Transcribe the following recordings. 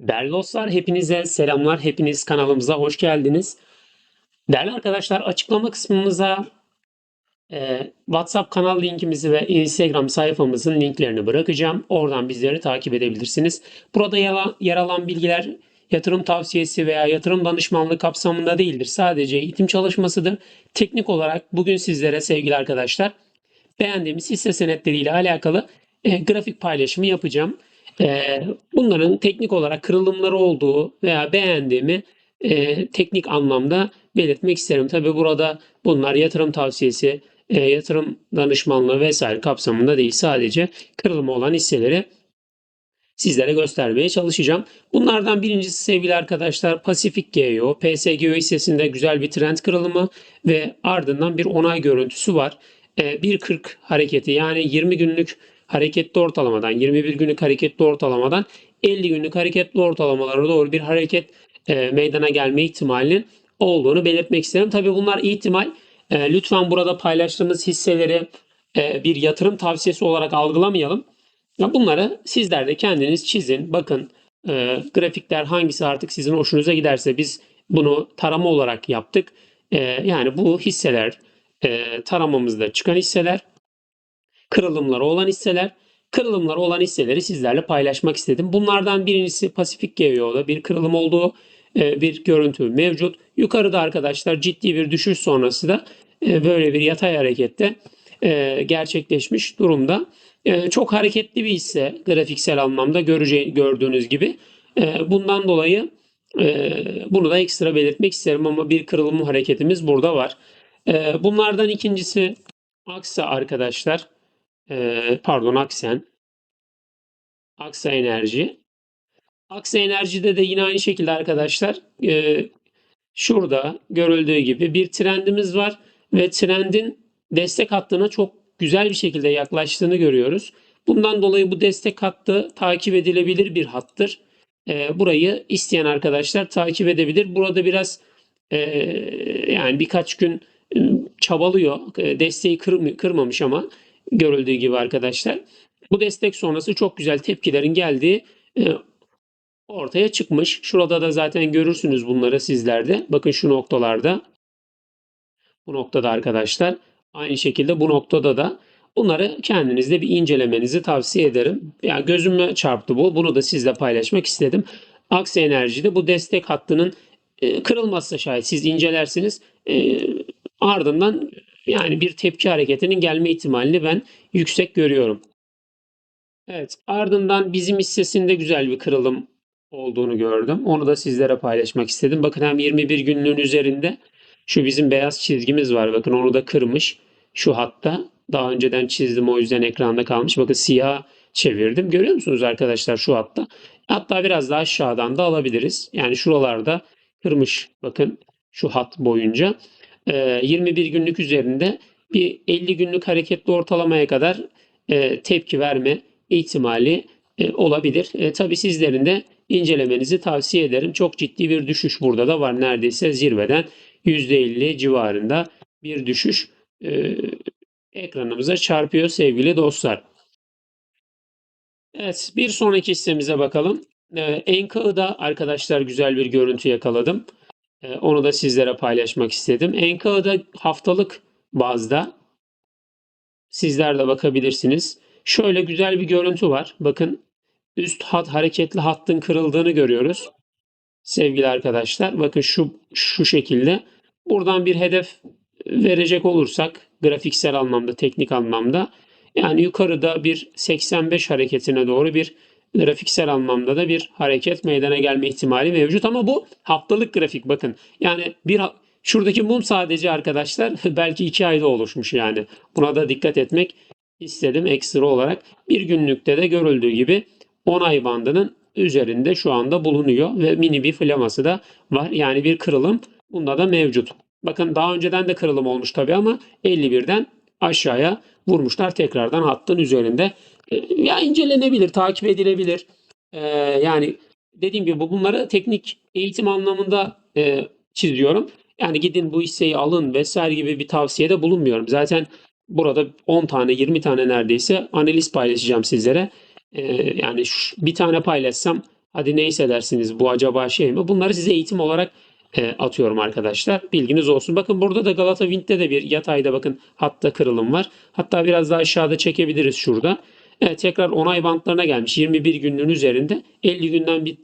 Değerli dostlar, hepinize selamlar. Hepiniz kanalımıza hoş geldiniz. Değerli arkadaşlar, açıklama kısmımıza e, WhatsApp kanal linkimizi ve Instagram sayfamızın linklerini bırakacağım. Oradan bizleri takip edebilirsiniz. Burada yer alan, bilgiler yatırım tavsiyesi veya yatırım danışmanlığı kapsamında değildir. Sadece eğitim çalışmasıdır. Teknik olarak bugün sizlere sevgili arkadaşlar beğendiğimiz hisse senetleriyle alakalı e, grafik paylaşımı yapacağım. E, bunların teknik olarak kırılımları olduğu veya beğendiğimi e, teknik anlamda belirtmek isterim. Tabi burada bunlar yatırım tavsiyesi, e, yatırım danışmanlığı vesaire kapsamında değil. Sadece kırılımı olan hisseleri sizlere göstermeye çalışacağım. Bunlardan birincisi sevgili arkadaşlar Pasifik GEO, PSGO hissesinde güzel bir trend kırılımı ve ardından bir onay görüntüsü var. E, 1.40 hareketi yani 20 günlük hareketli ortalamadan 21 günlük hareketli ortalamadan 50 günlük hareketli ortalamalara doğru bir hareket e, meydana gelme ihtimalinin olduğunu belirtmek isterim. Tabii bunlar ihtimal. E, lütfen burada paylaştığımız hisseleri e, bir yatırım tavsiyesi olarak algılamayalım. Ya bunları sizler de kendiniz çizin. Bakın e, grafikler hangisi artık sizin hoşunuza giderse biz bunu tarama olarak yaptık. E, yani bu hisseler e, taramamızda çıkan hisseler, kırılımları olan hisseler, kırılımları olan hisseleri sizlerle paylaşmak istedim. Bunlardan birincisi Pasifik GEO'da bir kırılım olduğu e, bir görüntü mevcut. Yukarıda arkadaşlar ciddi bir düşüş sonrası da e, böyle bir yatay harekette e, gerçekleşmiş durumda. Çok hareketli bir hisse grafiksel anlamda görece gördüğünüz gibi. Bundan dolayı bunu da ekstra belirtmek isterim ama bir kırılım hareketimiz burada var. Bunlardan ikincisi Aksa arkadaşlar. E, pardon Aksen. Aksa Enerji. Aksa Enerji'de de yine aynı şekilde arkadaşlar e, şurada görüldüğü gibi bir trendimiz var ve trendin destek hattına çok güzel bir şekilde yaklaştığını görüyoruz. Bundan dolayı bu destek hattı takip edilebilir bir hattır. E, burayı isteyen arkadaşlar takip edebilir. Burada biraz e, yani birkaç gün e, çabalıyor. E, desteği kır, kırmamış ama görüldüğü gibi arkadaşlar. Bu destek sonrası çok güzel tepkilerin geldiği e, ortaya çıkmış. Şurada da zaten görürsünüz bunları sizlerde. Bakın şu noktalarda. Bu noktada arkadaşlar. Aynı şekilde bu noktada da bunları kendinizde bir incelemenizi tavsiye ederim. Yani gözüme çarptı bu. Bunu da sizle paylaşmak istedim. Aksi enerjide bu destek hattının e, kırılmazsa şayet siz incelersiniz. E, ardından yani bir tepki hareketinin gelme ihtimalini ben yüksek görüyorum. Evet, ardından bizim hissesinde güzel bir kırılım olduğunu gördüm. Onu da sizlere paylaşmak istedim. Bakın hem 21 günlüğün üzerinde şu bizim beyaz çizgimiz var. Bakın onu da kırmış. Şu hatta daha önceden çizdim o yüzden ekranda kalmış. Bakın siyah çevirdim. Görüyor musunuz arkadaşlar şu hatta? Hatta biraz daha aşağıdan da alabiliriz. Yani şuralarda kırmış. Bakın şu hat boyunca. 21 günlük üzerinde bir 50 günlük hareketli ortalamaya kadar tepki verme ihtimali olabilir. E, tabii sizlerin de incelemenizi tavsiye ederim. Çok ciddi bir düşüş burada da var. Neredeyse zirveden %50 civarında bir düşüş e, ekranımıza çarpıyor sevgili dostlar. Evet bir sonraki hissemize bakalım. E, Enka'da arkadaşlar güzel bir görüntü yakaladım. E, onu da sizlere paylaşmak istedim. Enka'da haftalık bazda sizler de bakabilirsiniz. Şöyle güzel bir görüntü var. Bakın üst hat hareketli hattın kırıldığını görüyoruz. Sevgili arkadaşlar bakın şu şu şekilde buradan bir hedef verecek olursak grafiksel anlamda, teknik anlamda yani yukarıda bir 85 hareketine doğru bir grafiksel anlamda da bir hareket meydana gelme ihtimali mevcut ama bu haftalık grafik bakın. Yani bir şuradaki mum sadece arkadaşlar belki 2 ayda oluşmuş yani. Buna da dikkat etmek istedim ekstra olarak. Bir günlükte de görüldüğü gibi 10 ay bandının üzerinde şu anda bulunuyor ve mini bir flaması da var. Yani bir kırılım bunda da mevcut. Bakın daha önceden de kırılım olmuş tabii ama 51'den aşağıya vurmuşlar tekrardan hattın üzerinde. E, ya incelenebilir, takip edilebilir. Ee, yani dediğim gibi bunları teknik eğitim anlamında e, çiziyorum. Yani gidin bu hisseyi alın vesaire gibi bir tavsiyede bulunmuyorum. Zaten burada 10 tane 20 tane neredeyse analiz paylaşacağım sizlere. Ee, yani şu, bir tane paylaşsam hadi neyse dersiniz bu acaba şey mi? Bunları size eğitim olarak e, atıyorum arkadaşlar. Bilginiz olsun. Bakın burada da Galata Wind'de de bir yatayda bakın hatta kırılım var. Hatta biraz daha aşağıda çekebiliriz şurada. Evet tekrar onay bantlarına gelmiş. 21 günlüğün üzerinde 50 günden bir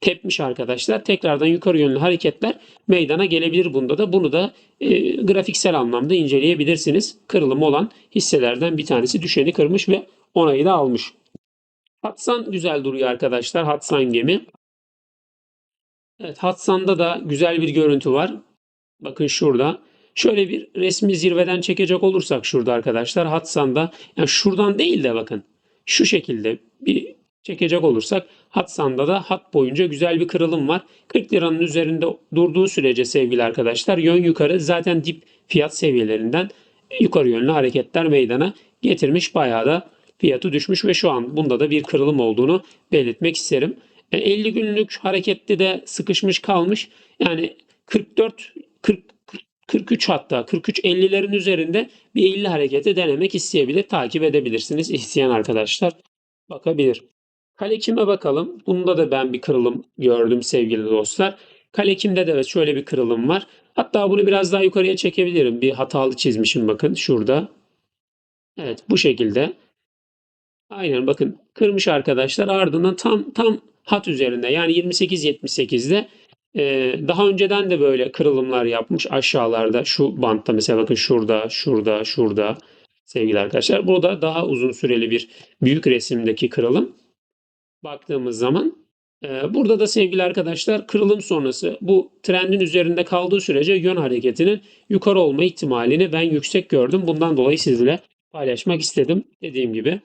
tepmiş arkadaşlar. Tekrardan yukarı yönlü hareketler meydana gelebilir bunda da. Bunu da e, grafiksel anlamda inceleyebilirsiniz. Kırılım olan hisselerden bir tanesi düşeni kırmış ve onayı da almış. Hatsan güzel duruyor arkadaşlar. Hatsan gemi. Evet Hatsan'da da güzel bir görüntü var. Bakın şurada. Şöyle bir resmi zirveden çekecek olursak şurada arkadaşlar Hatsan'da yani şuradan değil de bakın şu şekilde bir çekecek olursak Hatsan'da da hat boyunca güzel bir kırılım var. 40 liranın üzerinde durduğu sürece sevgili arkadaşlar yön yukarı zaten dip fiyat seviyelerinden yukarı yönlü hareketler meydana getirmiş. Bayağı da fiyatı düşmüş ve şu an bunda da bir kırılım olduğunu belirtmek isterim. E, 50 günlük harekette de sıkışmış kalmış. Yani 44 40 43 hatta 43-50'lerin üzerinde bir 50 hareketi denemek isteyebilir. Takip edebilirsiniz. İsteyen arkadaşlar bakabilir. Kale kime bakalım. Bunda da ben bir kırılım gördüm sevgili dostlar. Kale kimde de evet şöyle bir kırılım var. Hatta bunu biraz daha yukarıya çekebilirim. Bir hatalı çizmişim bakın şurada. Evet bu şekilde. Aynen bakın kırmış arkadaşlar ardından tam tam hat üzerinde yani 28-78'de e, daha önceden de böyle kırılımlar yapmış aşağılarda şu bantta mesela bakın şurada şurada şurada sevgili arkadaşlar. Bu da daha uzun süreli bir büyük resimdeki kırılım. Baktığımız zaman e, burada da sevgili arkadaşlar kırılım sonrası bu trendin üzerinde kaldığı sürece yön hareketinin yukarı olma ihtimalini ben yüksek gördüm. Bundan dolayı sizinle paylaşmak istedim. Dediğim gibi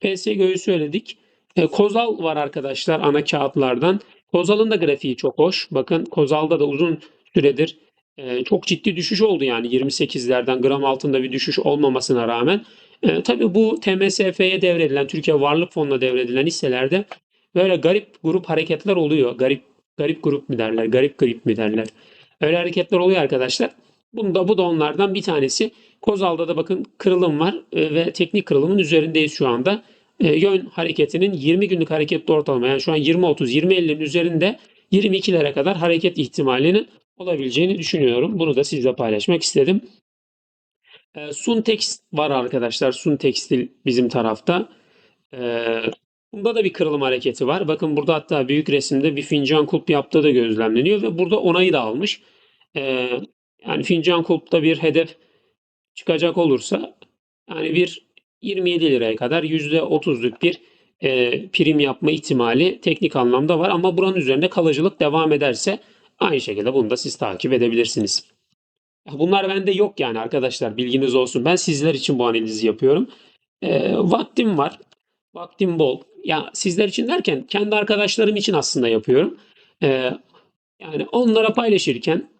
PSG'yi söyledik. E, Kozal var arkadaşlar ana kağıtlardan. Kozal'ın da grafiği çok hoş. Bakın Kozal'da da uzun süredir e, çok ciddi düşüş oldu yani 28'lerden gram altında bir düşüş olmamasına rağmen. E, tabii bu TMSF'ye devredilen, Türkiye Varlık Fonu'na devredilen hisselerde böyle garip grup hareketler oluyor. Garip garip grup mu derler, garip grip mi derler. Öyle hareketler oluyor arkadaşlar. Bunda bu da onlardan bir tanesi. Kozal'da da bakın kırılım var e, ve teknik kırılımın üzerindeyiz şu anda. E, yön hareketinin 20 günlük hareketli ortalama yani şu an 20-30, 20-50'nin üzerinde 22'lere kadar hareket ihtimalinin olabileceğini düşünüyorum. Bunu da sizle paylaşmak istedim. E, Suntex var arkadaşlar. Suntekstil bizim tarafta. E, bunda da bir kırılım hareketi var. Bakın burada hatta büyük resimde bir fincan kulp yaptığı da gözlemleniyor ve burada onayı da almış. E, yani fincan kulpta bir hedef çıkacak olursa yani bir 27 liraya kadar %30'luk bir e, prim yapma ihtimali teknik anlamda var. Ama buranın üzerinde kalıcılık devam ederse aynı şekilde bunu da siz takip edebilirsiniz. Bunlar bende yok yani arkadaşlar bilginiz olsun. Ben sizler için bu analizi yapıyorum. E, vaktim var. Vaktim bol. Ya sizler için derken kendi arkadaşlarım için aslında yapıyorum. E, yani onlara paylaşırken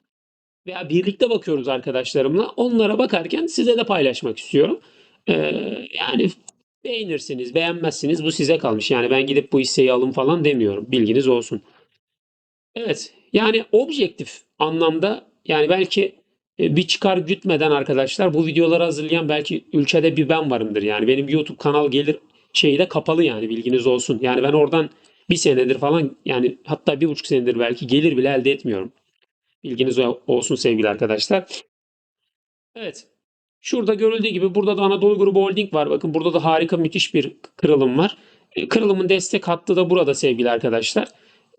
veya birlikte bakıyoruz arkadaşlarımla. Onlara bakarken size de paylaşmak istiyorum. Ee, yani beğenirsiniz, beğenmezsiniz bu size kalmış. Yani ben gidip bu hisseyi alın falan demiyorum. Bilginiz olsun. Evet, yani objektif anlamda yani belki e, bir çıkar gütmeden arkadaşlar bu videoları hazırlayan belki ülkede bir ben varımdır. Yani benim YouTube kanal gelir şeyi de kapalı yani bilginiz olsun. Yani ben oradan bir senedir falan yani hatta bir buçuk senedir belki gelir bile elde etmiyorum. Bilginiz olsun sevgili arkadaşlar. Evet. Şurada görüldüğü gibi burada da Anadolu Grubu Holding var. Bakın burada da harika müthiş bir kırılım var. E, kırılımın destek hattı da burada sevgili arkadaşlar.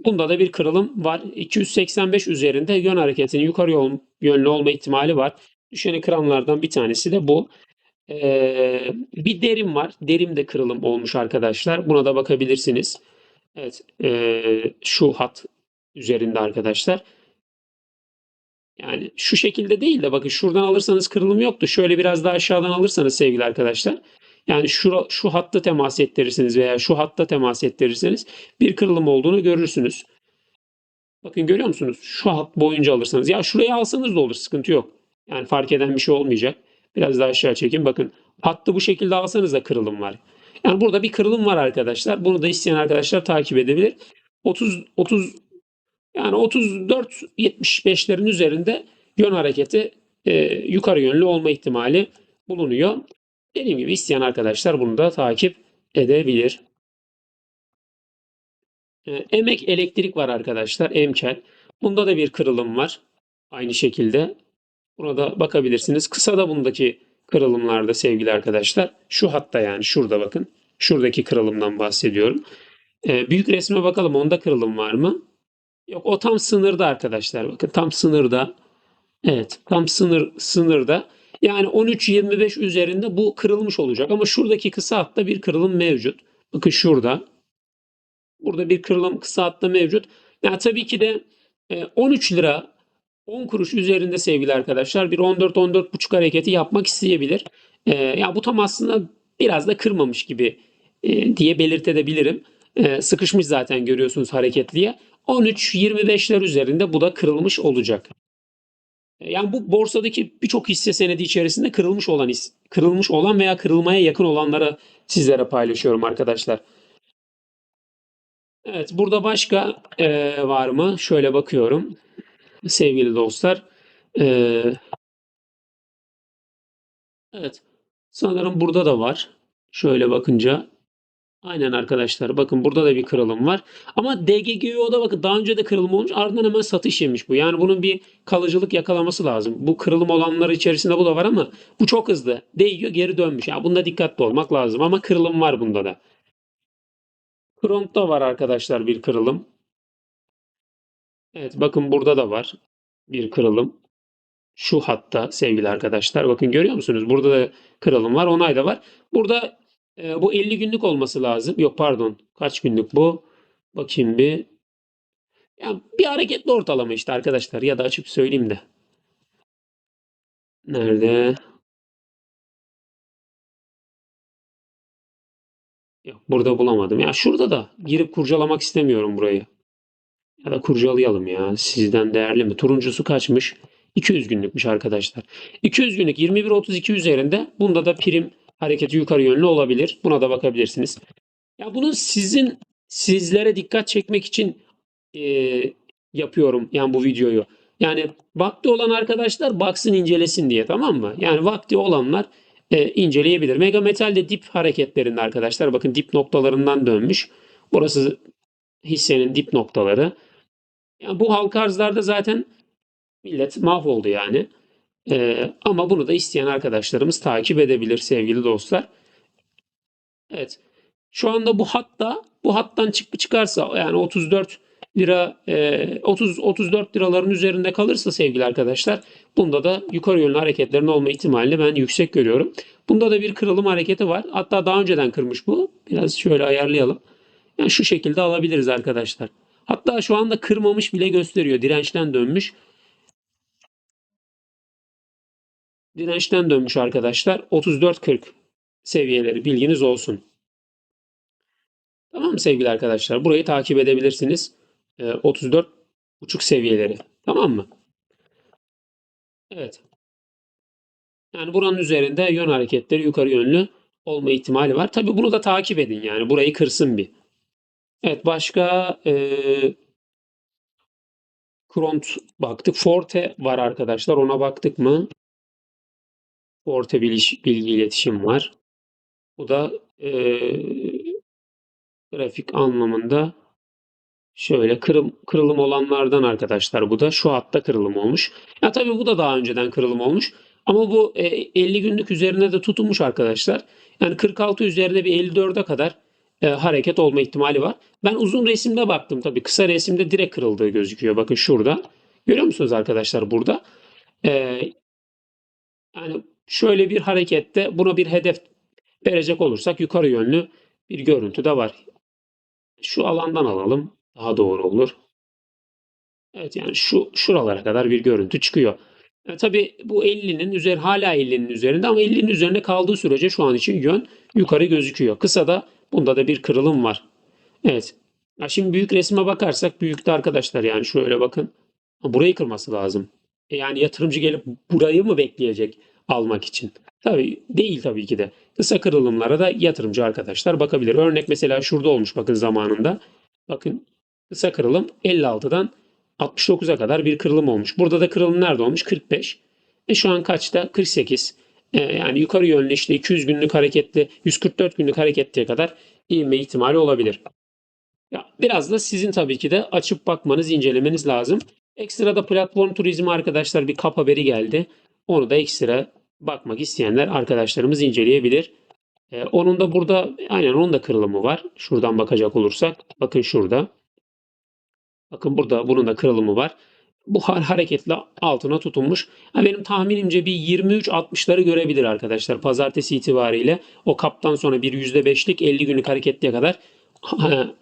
Bunda da bir kırılım var. 285 üzerinde yön hareketinin yukarı yönlü olma ihtimali var. Düşeni kıranlardan bir tanesi de bu. Ee, bir derim var. Derim de kırılım olmuş arkadaşlar. Buna da bakabilirsiniz. Evet. E, şu hat üzerinde arkadaşlar. Yani şu şekilde değil de bakın şuradan alırsanız kırılım yoktu. Şöyle biraz daha aşağıdan alırsanız sevgili arkadaşlar. Yani şu, şu hatta temas ettirirseniz veya şu hatta temas ettirirseniz bir kırılım olduğunu görürsünüz. Bakın görüyor musunuz? Şu hat boyunca alırsanız. Ya şuraya alsanız da olur sıkıntı yok. Yani fark eden bir şey olmayacak. Biraz daha aşağı çekin. Bakın hattı bu şekilde alsanız da kırılım var. Yani burada bir kırılım var arkadaşlar. Bunu da isteyen arkadaşlar takip edebilir. 30 30 yani 34-75'lerin üzerinde yön hareketi e, yukarı yönlü olma ihtimali bulunuyor. Dediğim gibi isteyen arkadaşlar bunu da takip edebilir. E, emek elektrik var arkadaşlar. Emkel. Bunda da bir kırılım var. Aynı şekilde. Buna da bakabilirsiniz. Kısa da bundaki kırılımlarda sevgili arkadaşlar. Şu hatta yani şurada bakın. Şuradaki kırılımdan bahsediyorum. E, büyük resme bakalım. Onda kırılım var mı? Yok o tam sınırda arkadaşlar. Bakın tam sınırda. Evet tam sınır sınırda. Yani 13-25 üzerinde bu kırılmış olacak. Ama şuradaki kısa hatta bir kırılım mevcut. Bakın şurada. Burada bir kırılım kısa hatta mevcut. Yani tabii ki de e, 13 lira 10 kuruş üzerinde sevgili arkadaşlar bir 14-14,5 hareketi yapmak isteyebilir. E, ya bu tam aslında biraz da kırmamış gibi e, diye belirtebilirim. E, sıkışmış zaten görüyorsunuz hareketliye. 13-25'ler üzerinde bu da kırılmış olacak. Yani bu borsadaki birçok hisse senedi içerisinde kırılmış olan kırılmış olan veya kırılmaya yakın olanlara sizlere paylaşıyorum arkadaşlar. Evet, burada başka e, var mı? Şöyle bakıyorum. Sevgili dostlar. E, evet, sanırım burada da var. Şöyle bakınca. Aynen arkadaşlar. Bakın burada da bir kırılım var. Ama DGGO'da bakın daha önce de kırılım olmuş. Ardından hemen satış yemiş bu. Yani bunun bir kalıcılık yakalaması lazım. Bu kırılım olanlar içerisinde bu da var ama bu çok hızlı. Değiyor geri dönmüş. Ya bunda dikkatli olmak lazım ama kırılım var bunda da. Kront'ta var arkadaşlar bir kırılım. Evet bakın burada da var bir kırılım. Şu hatta sevgili arkadaşlar bakın görüyor musunuz? Burada da kırılım var. Onay da var. Burada e, bu 50 günlük olması lazım. Yok pardon. Kaç günlük bu? Bakayım bir. Ya bir hareketli ortalama işte arkadaşlar. Ya da açıp söyleyeyim de. Nerede? Yok burada bulamadım. Ya şurada da girip kurcalamak istemiyorum burayı. Ya da kurcalayalım ya. Sizden değerli mi? Turuncusu kaçmış? 200 günlükmüş arkadaşlar. 200 günlük 21.32 üzerinde. Bunda da prim hareketi yukarı yönlü olabilir. Buna da bakabilirsiniz. Ya bunu sizin sizlere dikkat çekmek için e, yapıyorum yani bu videoyu. Yani vakti olan arkadaşlar baksın incelesin diye tamam mı? Yani vakti olanlar e, inceleyebilir. Mega Metal de dip hareketlerinde arkadaşlar bakın dip noktalarından dönmüş. Burası hissenin dip noktaları. Yani bu halka arzlarda zaten millet mahvoldu yani. Ee, ama bunu da isteyen arkadaşlarımız takip edebilir sevgili dostlar. Evet. Şu anda bu hatta bu hattan çık çıkarsa yani 34 lira e, 30 34 liraların üzerinde kalırsa sevgili arkadaşlar bunda da yukarı yönlü hareketlerin olma ihtimalini ben yüksek görüyorum. Bunda da bir kırılım hareketi var. Hatta daha önceden kırmış bu. Biraz şöyle ayarlayalım. Yani şu şekilde alabiliriz arkadaşlar. Hatta şu anda kırmamış bile gösteriyor. Dirençten dönmüş. Dirençten dönmüş arkadaşlar. 34.40 seviyeleri bilginiz olsun. Tamam mı sevgili arkadaşlar? Burayı takip edebilirsiniz. Ee, 34.5 seviyeleri. Tamam mı? Evet. Yani buranın üzerinde yön hareketleri yukarı yönlü olma ihtimali var. Tabii bunu da takip edin yani. Burayı kırsın bir. Evet başka e, Kront baktık. Forte var arkadaşlar. Ona baktık mı? Bilgi, bilgi iletişim var. Bu da e, grafik anlamında şöyle kırım, kırılım olanlardan arkadaşlar bu da şu hatta kırılım olmuş. Ya tabii bu da daha önceden kırılım olmuş. Ama bu e, 50 günlük üzerine de tutunmuş arkadaşlar. Yani 46 üzerinde bir 54'e kadar e, hareket olma ihtimali var. Ben uzun resimde baktım tabii. Kısa resimde direkt kırıldığı gözüküyor. Bakın şurada. Görüyor musunuz arkadaşlar burada? E, yani şöyle bir harekette buna bir hedef verecek olursak yukarı yönlü bir görüntü de var. Şu alandan alalım. Daha doğru olur. Evet yani şu şuralara kadar bir görüntü çıkıyor. E, tabii bu 50'nin üzeri hala 50'nin üzerinde ama 50'nin üzerinde kaldığı sürece şu an için yön yukarı gözüküyor. Kısa da bunda da bir kırılım var. Evet. Ya şimdi büyük resme bakarsak büyükte arkadaşlar yani şöyle bakın. Burayı kırması lazım. E yani yatırımcı gelip burayı mı bekleyecek almak için? Tabii değil tabii ki de. Kısa kırılımlara da yatırımcı arkadaşlar bakabilir. Örnek mesela şurada olmuş bakın zamanında. Bakın kısa kırılım 56'dan 69'a kadar bir kırılım olmuş. Burada da kırılım nerede olmuş? 45. E şu an kaçta? 48. E yani yukarı yönlü işte 200 günlük hareketli 144 günlük hareketliye kadar ivme ihtimali olabilir. Ya biraz da sizin tabii ki de açıp bakmanız, incelemeniz lazım. Ekstra da platform turizmi arkadaşlar bir kap haberi geldi. Onu da ekstra bakmak isteyenler arkadaşlarımız inceleyebilir. Ee, onun da burada aynen onun da kırılımı var. Şuradan bakacak olursak bakın şurada. Bakın burada bunun da kırılımı var. Bu har- hareketle altına tutunmuş. Ha, benim tahminimce bir 23-60'ları görebilir arkadaşlar. Pazartesi itibariyle o kaptan sonra bir %5'lik 50 günlük hareketliye kadar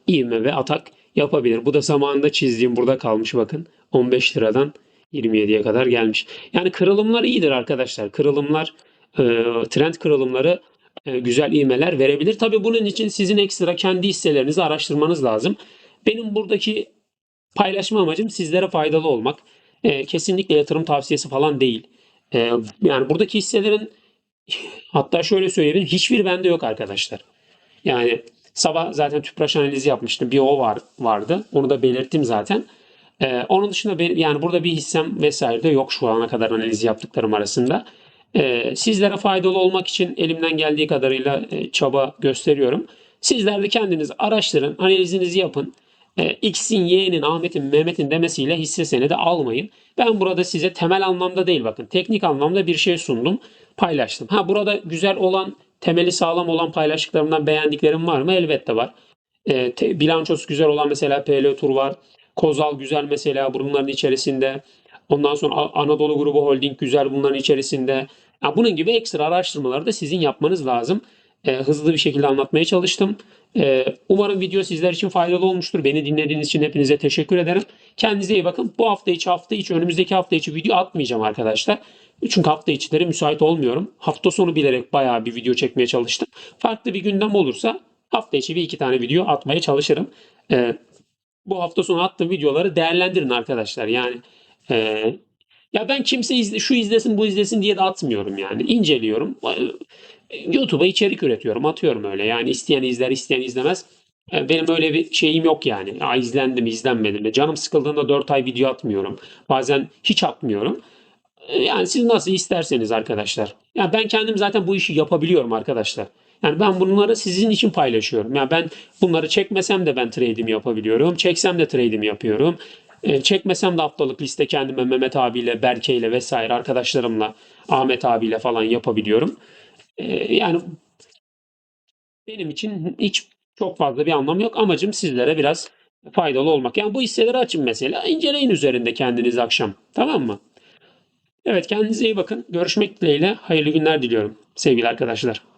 ivme ve atak yapabilir. Bu da zamanında çizdiğim burada kalmış bakın. 15 liradan 27'ye kadar gelmiş. Yani kırılımlar iyidir arkadaşlar. Kırılımlar, e, trend kırılımları e, güzel ivmeler verebilir. Tabii bunun için sizin ekstra kendi hisselerinizi araştırmanız lazım. Benim buradaki paylaşma amacım sizlere faydalı olmak. E, kesinlikle yatırım tavsiyesi falan değil. Yani buradaki hisselerin hatta şöyle söyleyebilirim hiçbir bende yok arkadaşlar. Yani sabah zaten tüpraş analizi yapmıştım. Bir o var vardı. Onu da belirttim zaten. Ee, onun dışında benim, yani burada bir hissem vesaire de yok şu ana kadar analiz yaptıklarım arasında. Ee, sizlere faydalı olmak için elimden geldiği kadarıyla e, çaba gösteriyorum. Sizler de kendiniz araştırın, analizinizi yapın. Ee, X'in, Y'nin, Ahmet'in, Mehmet'in demesiyle hisse senedi almayın. Ben burada size temel anlamda değil bakın teknik anlamda bir şey sundum, paylaştım. Ha burada güzel olan, temeli sağlam olan paylaştıklarımdan beğendiklerim var mı? Elbette var. E, te- bilançosu güzel olan mesela PL Tur var. Kozal güzel mesela bunların içerisinde. Ondan sonra Anadolu Grubu Holding güzel bunların içerisinde. Ya bunun gibi ekstra araştırmaları da sizin yapmanız lazım. E, hızlı bir şekilde anlatmaya çalıştım. E, umarım video sizler için faydalı olmuştur. Beni dinlediğiniz için hepinize teşekkür ederim. Kendinize iyi bakın. Bu hafta içi, hafta içi, önümüzdeki hafta içi video atmayacağım arkadaşlar. Çünkü hafta içleri müsait olmuyorum. Hafta sonu bilerek bayağı bir video çekmeye çalıştım. Farklı bir gündem olursa hafta içi bir iki tane video atmaya çalışırım. Ee, bu hafta sonu attığım videoları değerlendirin arkadaşlar. Yani e, ya ben kimse izle, şu izlesin bu izlesin diye de atmıyorum yani. İnceliyorum. Ee, YouTube'a içerik üretiyorum. Atıyorum öyle. Yani isteyen izler, isteyen izlemez. Ee, Benim öyle bir şeyim yok yani. Ya izlendi mi, izlenmedi mi? Canım sıkıldığında 4 ay video atmıyorum. Bazen hiç atmıyorum. Ee, Yani siz nasıl isterseniz arkadaşlar. Ya ben kendim zaten bu işi yapabiliyorum arkadaşlar. Yani ben bunları sizin için paylaşıyorum. Yani ben bunları çekmesem de ben trade'imi yapabiliyorum. Çeksem de trade'imi yapıyorum. Ee, çekmesem de haftalık liste kendime Mehmet abiyle, Berke ile vesaire arkadaşlarımla, Ahmet abiyle falan yapabiliyorum. Ee, yani benim için hiç çok fazla bir anlam yok. Amacım sizlere biraz faydalı olmak. Yani bu hisseleri açın mesela. inceleyin üzerinde kendiniz akşam. Tamam mı? Evet kendinize iyi bakın. Görüşmek dileğiyle. Hayırlı günler diliyorum sevgili arkadaşlar.